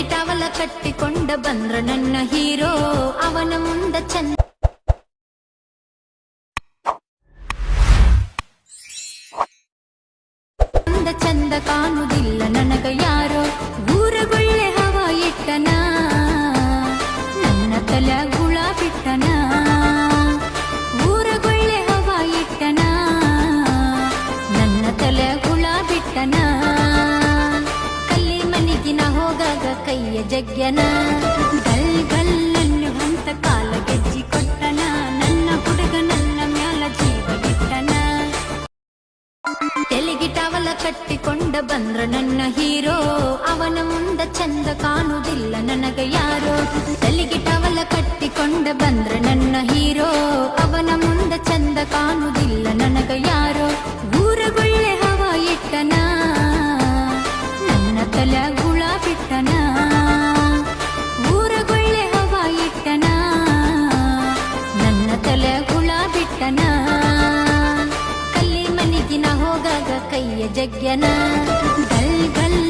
Towel ಕಟ್ಟಿಕೊಂಡ ಬಂದ್ರ ನನ್ನ hero. ಅವನ ಮುಂದ ಚಂದ ಚಂದ ಚಂದ ಕಾಣುವುದಿಲ್ಲ ನನಗ ಯಾರೋ. ಊರಗೊಳ್ಳೆ ಹವ ಇಟ್ಟನ. ನನ್ನ ತಲೆ ಗುಳ ಬಿಟ್ಟನ. ಊರಗೊಳ್ಳೆ ಹವ ಇಟ್ಟನ. ನನ್ನ ತಲೆ ಕೈಯ ಜಗ್ಗನ. ಗಲ್ ಗಲ್ಲನ್ನು ಹಂತ ಕಾಲ ಗೆಜ್ಜಿ ಕೊಟ್ಟನ. ನನ್ನ ಹುಡುಗ ನನ್ನ ಮ್ಯಾಲ ಜೀವ ಇಟ್ಟನ. ತೆಲಿಗಿ ಟವಲ ಕಟ್ಟಿಕೊಂಡ ಬಂದ್ರ ನನ್ನ ಹೀರೋ. ಅವನ ಮುಂದ ಚಂದ ಕಾಣುವುದಿಲ್ಲ ನನಗ ಯಾರೋ. ತೆಲಿಗಿ ಟವಲ ಕಟ್ಟಿಕೊಂಡ ಬಂದ್ರ ನನ್ನ ಹೀರೋ. ಅವನ ಮುಂದ ಚಂದ ಕಾಣುವುದಿಲ್ಲ ನನಗ ಯಾರೋ. ಊರಗೊಳ್ಳೆ ಹವ ಇಟ್ಟನ. ನನ್ನ ತಲೆ ಹೋಗಾಗ ಕೈಯ ಜಗ್ಯನ ಗಲ್